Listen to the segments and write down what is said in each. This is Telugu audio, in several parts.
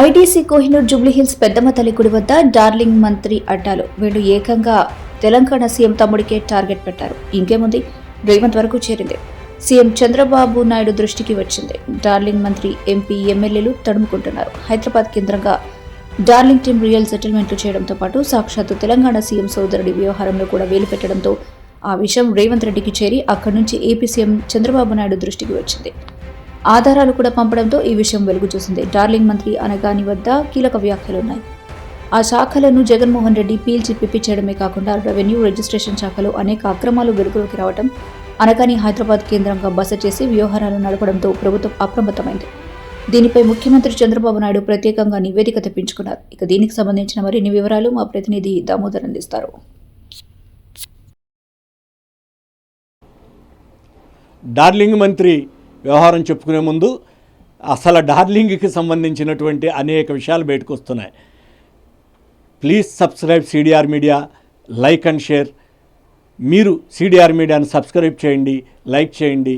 ఐటీసీ కోహినూర్ జూబ్లీహిల్స్ పెద్దమ్మ తల్లి గుడి వద్ద డార్లింగ్ మంత్రి అడ్డాలు. వీళ్ళు ఏకంగా తెలంగాణ సీఎం తమ్ముడికే టార్గెట్ పెట్టారు. ఇంకేముంది? రేవంత్ వరకు చేరింది. సీఎం చంద్రబాబు నాయుడు దృష్టికి వచ్చింది. డార్లింగ్ మంత్రి ఎంపీ ఎమ్మెల్యేలు తడుముకుంటున్నారు. హైదరాబాద్ కేంద్రంగా డార్లింగ్ టీం రియల్ సెటిల్మెంట్లు చేయడంతో పాటు సాక్షాత్తు తెలంగాణ సీఎం సోదరుడి వ్యవహారంలో కూడా వేలు పెట్టడంతో ఆ విషయం రేవంత్ రెడ్డికి చేరి అక్కడి నుంచి ఏపీ సీఎం చంద్రబాబు నాయుడు దృష్టికి వచ్చింది. ఆధారాలు కూడా పంపడంతో ఈ విషయం వెలుగు చూసింది డార్లింగ్ మంత్రి అనగాని వద్ద కీలక వ్యాఖ్యలున్నాయి ఆ శాఖలను జగన్మోహన్ రెడ్డి పీల్చి పిప్పి చేయడమే కాకుండా రెవెన్యూ రిజిస్ట్రేషన్ శాఖలో అనేక అక్రమాలు వెలుగులోకి రావడం అనగాని హైదరాబాద్ కేంద్రంగా బస చేసి వ్యవహారాలు నడపడంతో ప్రభుత్వం అప్రమత్తమైంది. దీనిపై ముఖ్యమంత్రి చంద్రబాబు నాయుడు ప్రత్యేకంగా నివేదిక తెప్పించుకున్నారు. ఇక దీనికి సంబంధించిన మరిన్ని వివరాలు మా ప్రతినిధి దామోదర్ అందిస్తారు. డార్లింగ్ మంత్రి వ్యవహారం చెప్పుకునే ముందు అసలు డార్లింగ్కి సంబంధించినటువంటి అనేక విషయాలు బయటకు వస్తున్నాయి please subscribe CDR media like and share. మీరు సిడిఆర్ మీడియాను సబ్స్క్రైబ్ చేయండి లైక్ చేయండి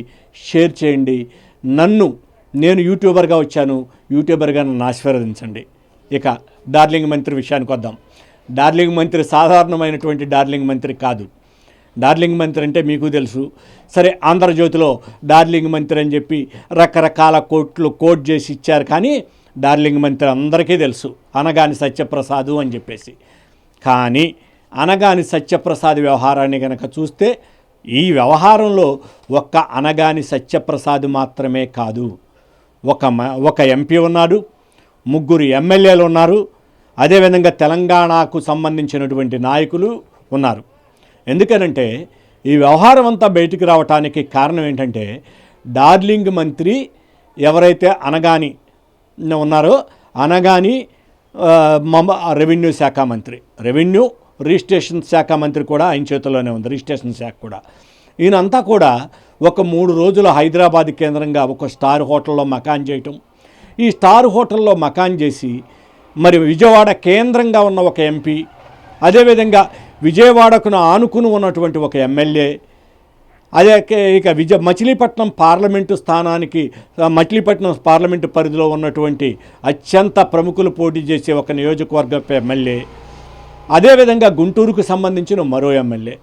షేర్ చేయండి. నన్ను నేను యూట్యూబర్గా వచ్చాను యూట్యూబర్గా నన్ను ఆశీర్వదించండి. ఇక డార్లింగ్ మంత్రి విషయానికి వద్దాం. డార్లింగ్ మంత్రి సాధారణమైనటువంటి డార్లింగ్ మంత్రి కాదు. డార్లింగ్ మంత్రి అంటే మీకు తెలుసు. సరే ఆంధ్రజ్యోతిలో డార్లింగ్ మంత్రి అని చెప్పి రకరకాల కోట్లు కోట్ చేసి ఇచ్చారు కానీ డార్లింగ్ మంత్రి అందరికీ తెలుసు. అనగాని సత్యప్రసాదు అని చెప్పేసి. కానీ అనగాని సత్యప్రసాద్ వ్యవహారాన్ని కనుక చూస్తే ఈ వ్యవహారంలో ఒక్క అనగాని సత్యప్రసాద్ మాత్రమే కాదు. ఒక మ- ఒక ఎంపీ ఉన్నాడు ముగ్గురు ఎమ్మెల్యేలు ఉన్నారు అదేవిధంగా తెలంగాణకు సంబంధించినటువంటి నాయకులు ఉన్నారు. ఎందుకనంటే ఈ వ్యవహారం అంతా బయటికి రావటానికి కారణం ఏంటంటే డార్లింగ్ మంత్రి ఎవరైతే అనగాని ఉన్నారో అనగాని మమ రెవెన్యూ శాఖ మంత్రి. రెవెన్యూ రిజిస్ట్రేషన్ శాఖ మంత్రి కూడా ఆయన చేతుల్లోనే ఉంది రిజిస్ట్రేషన్ శాఖ కూడా. ఈయనంతా కూడా ఒక మూడు రోజులు హైదరాబాద్ కేంద్రంగా ఒక స్టార్ హోటల్లో మకాన్ చేయటం. ఈ స్టార్ హోటల్లో మకాన్ చేసి మరి విజయవాడ కేంద్రంగా ఉన్న ఒక ఎంపీ అదేవిధంగా విజయవాడకును ఆనుకుని ఉన్నటువంటి ఒక ఎమ్మెల్యే అదే ఇక విజయ మచిలీపట్నం పార్లమెంటు స్థానానికి మచిలీపట్నం పార్లమెంటు పరిధిలో ఉన్నటువంటి అత్యంత ప్రముఖులు పోటీ చేసే ఒక నియోజకవర్గ ఎమ్మెల్యే. అదేవిధంగా గుంటూరుకు సంబంధించిన మరో ఎమ్మెల్యే.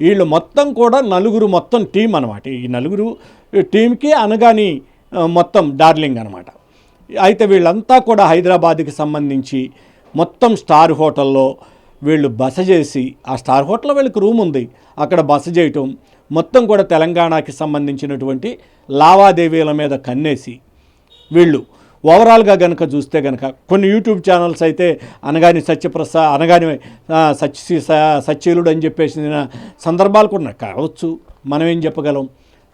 వీళ్ళు మొత్తం కూడా నలుగురు మొత్తం టీం అనమాట ఈ నలుగురు టీంకి అనగాని మొత్తం డార్లింగ్ అనమాట అయితే వీళ్ళంతా కూడా హైదరాబాద్కి సంబంధించి మొత్తం స్టార్ హోటల్లో వీళ్ళు బస చేసి ఆ స్టార్ హోటల్లో వీళ్ళకి రూమ్ ఉంది. అక్కడ బస చేయటం మొత్తం కూడా తెలంగాణకి సంబంధించినటువంటి లావాదేవీల మీద కన్నేసి వీళ్ళు ఓవరాల్గా గనక చూస్తే గనక కొన్ని యూట్యూబ్ ఛానల్స్ అయితే అనగాని సత్యప్రసా అనగాని సత్య స- సత్యలుడు అని చెప్పేసిన సందర్భాలు కూడా కావచ్చు మనం ఏం చెప్పగలం.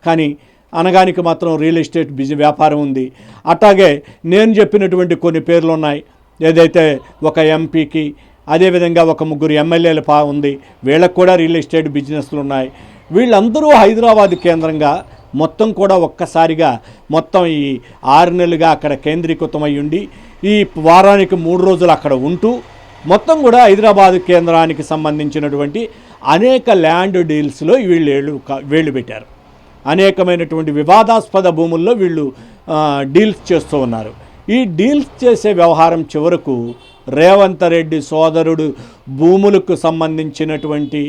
కానీ అనగానికి మాత్రం రియల్ ఎస్టేట్ బిజీ వ్యాపారం ఉంది. అట్లాగే నేను చెప్పినటువంటి కొన్ని పేర్లు ఉన్నాయి. ఏదైతే ఒక ఎంపీకి అదేవిధంగా ఒక ముగ్గురు ఎమ్మెల్యేలు పా ఉంది. వీళ్ళకు కూడా రియల్ ఎస్టేట్ బిజినెస్లు ఉన్నాయి. వీళ్ళందరూ హైదరాబాద్ కేంద్రంగా మొత్తం కూడా ఒక్కసారిగా మొత్తం ఈ ఆరు నెలలుగా అక్కడ కేంద్రీకృతమై ఉండి ఈ వారానికి మూడు రోజులు అక్కడ ఉంటూ మొత్తం కూడా హైదరాబాద్ కేంద్రానికి సంబంధించినటువంటి అనేక ల్యాండ్ డీల్స్లో వీళ్ళు వీళ్ళు వేళ్ళు పెట్టారు. అనేకమైనటువంటి వివాదాస్పద భూముల్లో వీళ్ళు డీల్స్ చేస్తూ ఉన్నారు. ఈ డీల్స్ చేసే వ్యవహారం చివరకు రేవంత్ రెడ్డి సోదరుడు భూములకు సంబంధించినటువంటి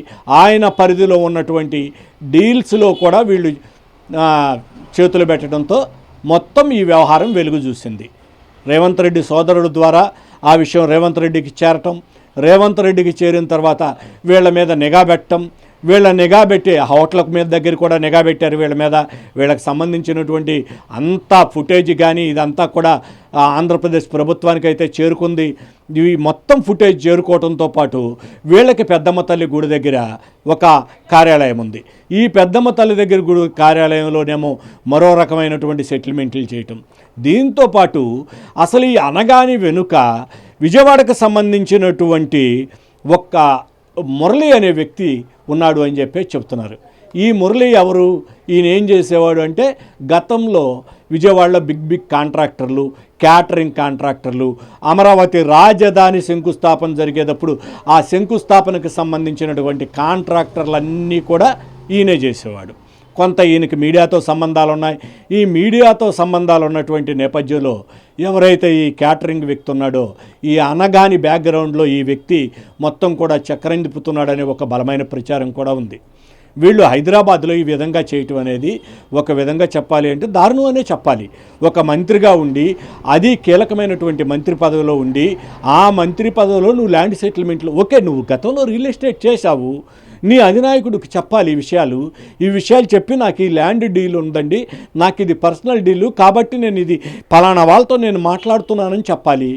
ఆయన పరిధిలో ఉన్నటువంటి డీల్స్లో కూడా వీళ్ళు చేతులు పెట్టడంతో మొత్తం ఈ వ్యవహారం వెలుగు చూసింది. రేవంత్ రెడ్డి సోదరుడు ద్వారా ఆ విషయం రేవంత్ రెడ్డికి చేరటం రేవంత్ రెడ్డికి చేరిన తర్వాత వీళ్ళ మీద నిఘా పెట్టడం వీళ్ళ నిఘా పెట్టి హోటల్ మీద దగ్గర కూడా నిఘా పెట్టారు వీళ్ళ మీద. వీళ్ళకి సంబంధించినటువంటి అంతా ఫుటేజ్ కానీ ఇదంతా కూడా ఆంధ్రప్రదేశ్ ప్రభుత్వానికి అయితే చేరుకుంది. ఇవి మొత్తం ఫుటేజ్ చేరుకోవడంతో పాటు వీళ్ళకి పెద్దమ్మ తల్లి గుడి దగ్గర ఒక కార్యాలయం ఉంది. ఈ పెద్దమ్మ తల్లి దగ్గర గుడి కార్యాలయంలోనేమో మరో రకమైనటువంటి సెటిల్మెంట్లు చేయటం. దీంతో పాటు అసలు ఈ అనగాని వెనుక విజయవాడకు సంబంధించినటువంటి ఒక్క మురళి అనే వ్యక్తి ఉన్నాడు అని చెప్పి చెప్తున్నారు. ఈ మురళి ఎవరు? ఈయన ఏం చేసేవాడు అంటే గతంలో విజయవాడలో బిగ్ బిగ్ కాంట్రాక్టర్లు క్యాటరింగ్ కాంట్రాక్టర్లు అమరావతి రాజధాని శంకుస్థాపన జరిగేటప్పుడు ఆ శంకుస్థాపనకు సంబంధించినటువంటి కాంట్రాక్టర్లన్నీ కూడా ఈయనే చేసేవాడు. కొంత ఈయనకి మీడియాతో సంబంధాలు ఉన్నాయి ఈ మీడియాతో సంబంధాలు ఉన్నటువంటి నేపథ్యంలో ఎవరైతే ఈ క్యాటరింగ్ వ్యక్తి ఉన్నాడో ఈ అనగాని బ్యాక్గ్రౌండ్లో ఈ వ్యక్తి మొత్తం కూడా చక్రం తిప్పుతున్నాడనే ఒక బలమైన ప్రచారం కూడా ఉంది. వీళ్ళు హైదరాబాద్లో ఈ విధంగా చేయటం అనేది ఒక విధంగా చెప్పాలి అంటే దారుణం అనే చెప్పాలి. ఒక మంత్రిగా ఉండి అది కీలకమైనటువంటి మంత్రి పదవిలో ఉండి ఆ మంత్రి పదవిలో నువ్వు ల్యాండ్ సెటిల్మెంట్లు ఓకే నువ్వు గతంలో రియల్ ఎస్టేట్ చేశావు నీ అధినాయకుడికి చెప్పాలి ఈ విషయాలు. ఈ విషయాలు చెప్పి నాకు ఈ ల్యాండ్ డీల్ ఉందండి. నాకు ఇది పర్సనల్ డీలు కాబట్టి నేను ఇది పలానా వాళ్ళతో నేను మాట్లాడుతున్నానని చెప్పాలి.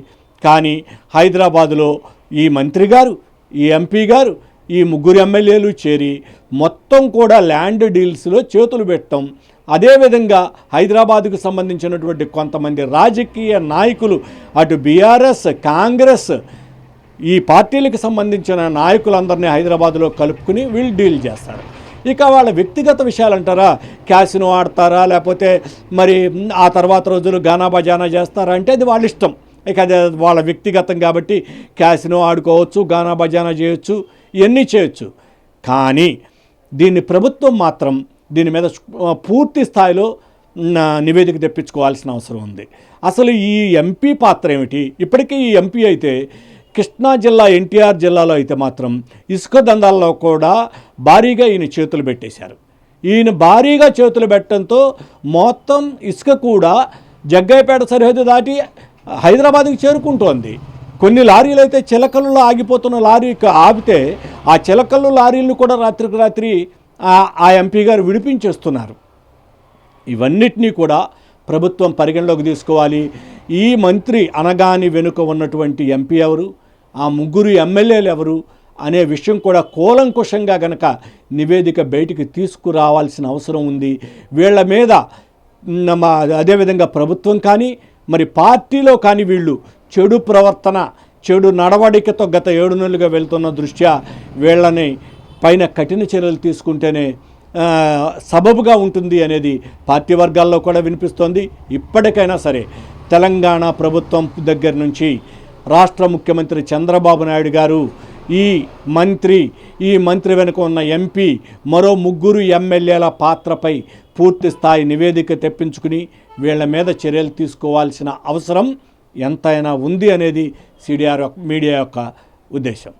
కానీ హైదరాబాదులో ఈ మంత్రి గారు ఈ ఎంపీ గారు ఈ ముగ్గురు ఎమ్మెల్యేలు చేరి మొత్తం కూడా ల్యాండ్ డీల్స్లో చేతులు పెట్టడం. అదేవిధంగా హైదరాబాద్కు సంబంధించినటువంటి కొంతమంది రాజకీయ నాయకులు అటు బీఆర్ఎస్ కాంగ్రెస్ ఈ పార్టీలకు సంబంధించిన నాయకులందరినీ హైదరాబాద్లో కలుపుకుని వీళ్ళు డీల్ చేస్తారు. ఇక వాళ్ళ వ్యక్తిగత విషయాలు అంటారా? క్యాసినో ఆడతారా? లేకపోతే మరి ఆ తర్వాత రోజులు గానా బజానా చేస్తారా? అంటే అది వాళ్ళ ఇష్టం. ఇక అది వాళ్ళ వ్యక్తిగతం కాబట్టి క్యాసినో ఆడుకోవచ్చు గానా బజానా చేయొచ్చు ఇవన్నీ చేయొచ్చు. కానీ దీన్ని ప్రభుత్వం మాత్రం దీని మీద పూర్తి స్థాయిలో నా నివేదిక తెప్పించుకోవాల్సిన అవసరం ఉంది. అసలు ఈ ఎంపీ పాత్ర ఏమిటి? ఇప్పటికీ ఈ ఎంపీ అయితే కృష్ణా జిల్లా ఎన్టీఆర్ జిల్లాలో అయితే మాత్రం ఇసుక దందాల్లో కూడా భారీగా ఈయన చేతులు పెట్టేశారు. ఈయన భారీగా చేతులు పెట్టడంతో మొత్తం ఇసుక కూడా జగ్గైపేట సరిహద్దు దాటి హైదరాబాద్కి చేరుకుంటోంది. కొన్ని లారీలు అయితే చిలకలలో ఆగిపోతున్న లారీ ఆపితే ఆ చిలకలు లారీలను కూడా రాత్రికి రాత్రి ఆ- ఆ ఎంపీ గారు విడిపించేస్తున్నారు. ఇవన్నిటినీ కూడా ప్రభుత్వం పరిగణలోకి తీసుకోవాలి. ఈ మంత్రి అనగాని వెనుక ఉన్నటువంటి ఎంపీ ఎవరు? ఆ ముగ్గురు ఎమ్మెల్యేలు ఎవరు? అనే విషయం కూడా కూలంకుషంగా గనక నివేదిక బయటికి తీసుకురావాల్సిన అవసరం ఉంది. వీళ్ళ మీద అదేవిధంగా ప్రభుత్వం కానీ మరి పార్టీలో కానీ వీళ్ళు చెడు ప్రవర్తన చెడు నడవడికతో గత ఏడు నెలలుగా వెళ్తున్న దృష్ట్యా వీళ్ళని పైన కఠిన చర్యలు తీసుకుంటేనే సబబుగా ఉంటుంది అనేది పార్టీ వర్గాల్లో కూడా వినిపిస్తోంది. ఇప్పటికైనా సరే తెలంగాణ ప్రభుత్వం దగ్గర నుంచి రాష్ట్ర ముఖ్యమంత్రి చంద్రబాబు నాయుడు గారు ఈ మంత్రి ఈ మంత్రి వెనుక ఉన్న ఎంపీ మరో ముగ్గురు ఎమ్మెల్యేల పాత్రపై పూర్తి స్థాయి నివేదిక తెప్పించుకుని వీళ్ళ మీద చర్యలు తీసుకోవాల్సిన అవసరం ఎంతైనా ఉంది అనేది సిడిఆర్ మీడియా యొక్క ఉద్దేశం.